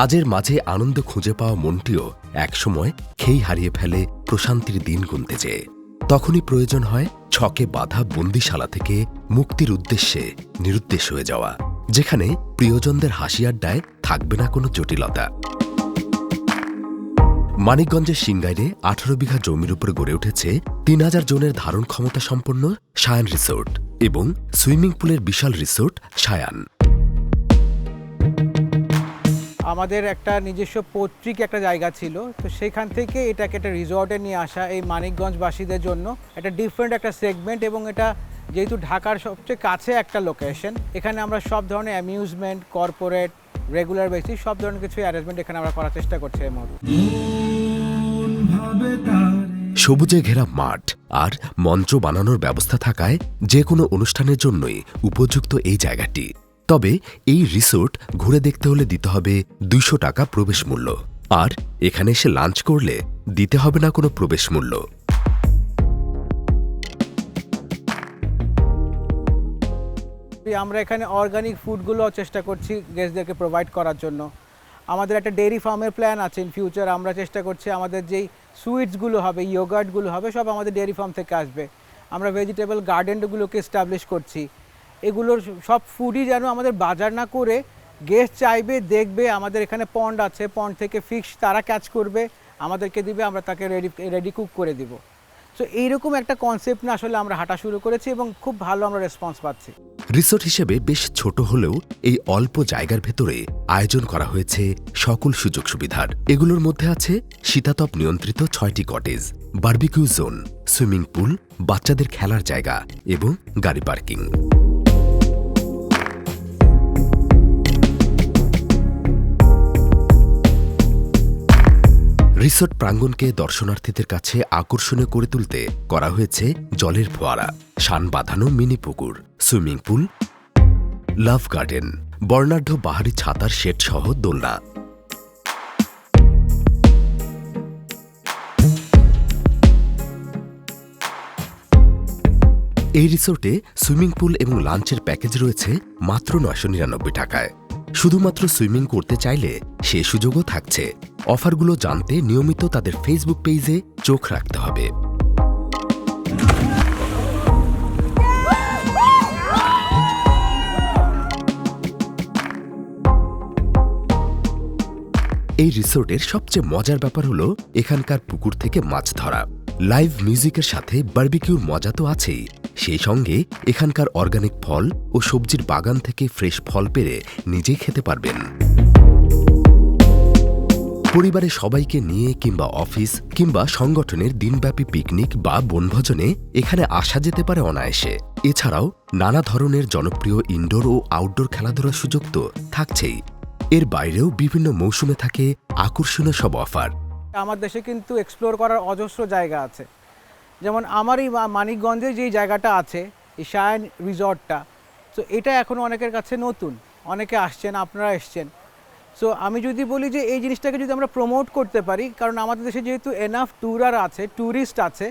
কাজের মাঝে আনন্দ খুঁজে পাওয়া মনটিও একসময় খেই হারিয়ে ফেলে প্রশান্তির দিন গুনতে যেয়ে তখনই প্রয়োজন হয় ছকে বাধা বন্দিশালা থেকে মুক্তির উদ্দেশ্যে নিরুদ্দেশ হয়ে যাওয়া, যেখানে প্রিয়জনদের হাসি আড্ডায় থাকবে না কোনো জটিলতা। মানিকগঞ্জের সিংগাইরে আঠারো বিঘা জমির উপরে গড়ে উঠেছে তিন হাজার জনের ধারণ ক্ষমতা সম্পন্ন সায়ান রিসোর্ট এবং সুইমিং পুলের বিশাল রিসোর্ট সায়ান। আমাদের একটা নিজস্ব পৈতৃক একটা জায়গা ছিল। তো সেখান থেকে এটাকে একটা রিসর্টে নিয়ে আসা এই মানিকগঞ্জবাসীদের জন্য একটা ডিফারেন্ট একটা সেগমেন্ট এবং এটা যেহেতু ঢাকার সবচেয়ে কাছে একটা লোকেশন এখানে আমরা সব ধরনের অ্যামিউজমেন্ট কর্পোরেট রেগুলার বেসিস সব ধরনের কিছু অ্যারেঞ্জমেন্ট এখানে আমরা করার চেষ্টা করছি এই মুহূর্তে। সবুজে ঘেরা মাঠ আর মঞ্চ বানানোর ব্যবস্থা থাকায় যে কোনো অনুষ্ঠানের জন্যই উপযুক্ত এই জায়গাটি। তবে এই রিসোর্ট ঘুরে দেখতে হলে দিতে হবে দুইশো টাকা প্রবেশ মূল্য। আর এখানে এসে লাঞ্চ করলে দিতে হবে না কোনো প্রবেশ মূল্য। আমরা এখানে অর্গানিক ফুডগুলো চেষ্টা করছি গেস্টদেরকে প্রোভাইড করার জন্য। আমাদের একটা ডেয়ারি ফার্মের প্ল্যান আছে ইন ফিউচার আমরা চেষ্টা করছি আমাদের যেই সুইটসগুলো হবে ইয়োগার্টগুলো হবে, সব আমাদের ডেয়ারি ফার্ম থেকে আসবে। আমরা ভেজিটেবল গার্ডেনগুলোকে এস্টাবলিশ করছি। এগুলোর সব ফুডই যেন আমাদের বাজার না করে গেস্ট চাইবে, দেখবে, আমাদের এখানে পন্ড আছে পন্ড থেকে ফিশ তারা ক্যাচ করবে, আমাদেরকে দিবে, আমরা তাকে রেডি রেডি কুক করে দিব। সো এইরকম একটা কনসেপ্ট না আসলে আমরা হাঁটা শুরু করেছি এবং খুব ভালো আমরা রেসপন্স পাচ্ছি। রিসোর্ট হিসেবে বেশ ছোট হলেও এই অল্প জায়গার ভেতরে আয়োজন করা হয়েছে সকল সুযোগ সুবিধার। এগুলোর মধ্যে আছে শীতাতপ নিয়ন্ত্রিত ছয়টি cottage barbecue zone swimming pool বাচ্চাদের খেলার জায়গা এবং গাড়ি পার্কিং রিসোর্ট প্রাঙ্গণকে দর্শনার্থীদের কাছে আকর্ষণীয় করে তুলতে করা হয়েছে জলের ফোয়ারা, শান বাঁধানো মিনি পুকুর, সুইমিং পুল, লাভ গার্ডেন, বর্ণাঢ্য বাহারি ছাতার শেড সহ দোলনা। এই রিসোর্টে সুইমিং পুল এবং লাঞ্চের প্যাকেজ রয়েছে মাত্র নয়শো নিরানব্বই টাকায়। শুধুমাত্র সুইমিং করতে চাইলে সে সুযোগও থাকছে। অফারগুলো জানতে নিয়মিত তাদের ফেসবুক পেজে চোখ রাখতে হবে। এই রিসোর্টের সবচেয়ে মজার ব্যাপার হলো এখানকার পুকুর থেকে মাছ ধরা। লাইভ মিউজিকের সাথে বার্বিকিউর মজা তো আছেই। সেই সঙ্গে এখানকার অর্গানিক ফল ও সবজির বাগান থেকে ফ্রেশ ফল পেরে নিজেই খেতে পারবেন। পরিবারের সবাইকে নিয়ে কিংবা অফিস কিংবা সংগঠনের দিনব্যাপী পিকনিক বা বনভোজনে এখানে আসা যেতে পারে অনায়াসে। এছাড়াও নানা ধরনের জনপ্রিয় ইনডোর ও আউটডোর খেলাধুলার সুযোগ তো থাকছেই। এর বাইরেও বিভিন্ন মৌসুমে থাকে আকর্ষণীয় সব অফার আমার দেশে কিন্তু এক্সপ্লোর করার অজস্র জায়গা আছে। যেমন আমার এই মানিকগঞ্জে যে জায়গাটা আছে, এই শায়ন রিসর্টটা, তো এটা এখনও অনেকের কাছে নতুন। অনেকে আসছেন, আপনারা এসছেন। সো আমি যদি বলি যে এই জিনিসটাকে যদি আমরা প্রমোট করতে পারি, কারণ আমাদের দেশে যেহেতু এনাফ ট্যুরার আছে ট্যুরিস্ট আছে,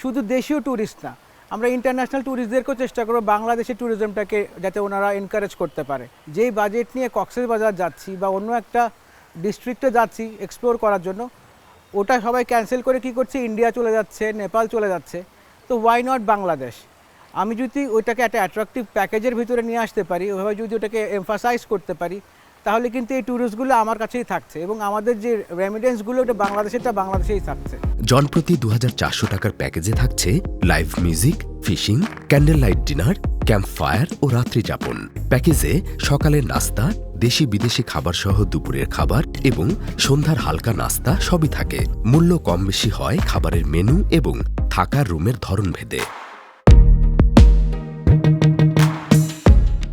শুধু দেশীয় ট্যুরিস্ট না, আমরা ইন্টারন্যাশনাল ট্যুরিস্টদেরকেও চেষ্টা করব বাংলাদেশের ট্যুরিজমটাকে যাতে ওনারা এনকারেজ করতে পারে। যেই বাজেট নিয়ে কক্সেস বাজার যাচ্ছি বা অন্য একটা ডিস্ট্রিক্টে যাচ্ছি এক্সপ্লোর করার জন্য ওটা সবাই ক্যান্সেল করে কি করছে? ইন্ডিয়া চলে যাচ্ছে নেপাল চলে যাচ্ছে। তো ওয়াই নট বাংলাদেশ আমি যদি ওইটাকে একটা অ্যাট্রাকটিভ প্যাকেজের ভিতরে নিয়ে আসতে পারি, ওইভাবে যদি ওটাকে এমফাসাইজ করতে পারি, তাহলে কিন্তু এই ট্যুরিস্টগুলো আমার কাছেই থাকছে এবং আমাদের যে রেমিডেন্সগুলো ওটা বাংলাদেশেরটা বাংলাদেশেই থাকছে। জনপ্রতি দু হাজার চারশো টাকার প্যাকেজে থাকছে live music, fishing candle light dinner camp fire ও রাত্রি যাপন প্যাকেজে সকালের নাস্তা, দেশি বিদেশি খাবার সহ দুপুরের খাবার এবং সন্ধ্যার হালকা নাস্তা সবই থাকে। মূল্য কম বেশি হয় খাবারের মেনু এবং থাকার রুমের ধরন ভেদে।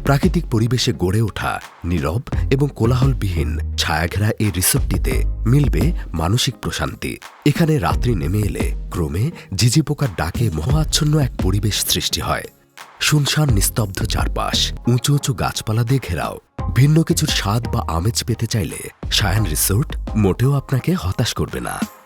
প্রাকৃতিক পরিবেশে গড়ে ওঠা নীরব এবং কোলাহলবিহীন ছায়াঘেরা এই রিসোর্টটিতে মিলবে মানসিক প্রশান্তি। এখানে রাত্রি নেমে এলে ক্রমে ঝিঝি পোকার ডাকে মহাচ্ছন্ন এক পরিবেশ সৃষ্টি হয়। শুনশান নিস্তব্ধ চারপাশ, উঁচু উঁচু গাছপালা দিয়ে ঘেরাও। ভিন্ন কিছুর স্বাদ বা আমেজ পেতে চাইলে সায়ান রিসোর্ট মোটেও আপনাকে হতাশ করবে না।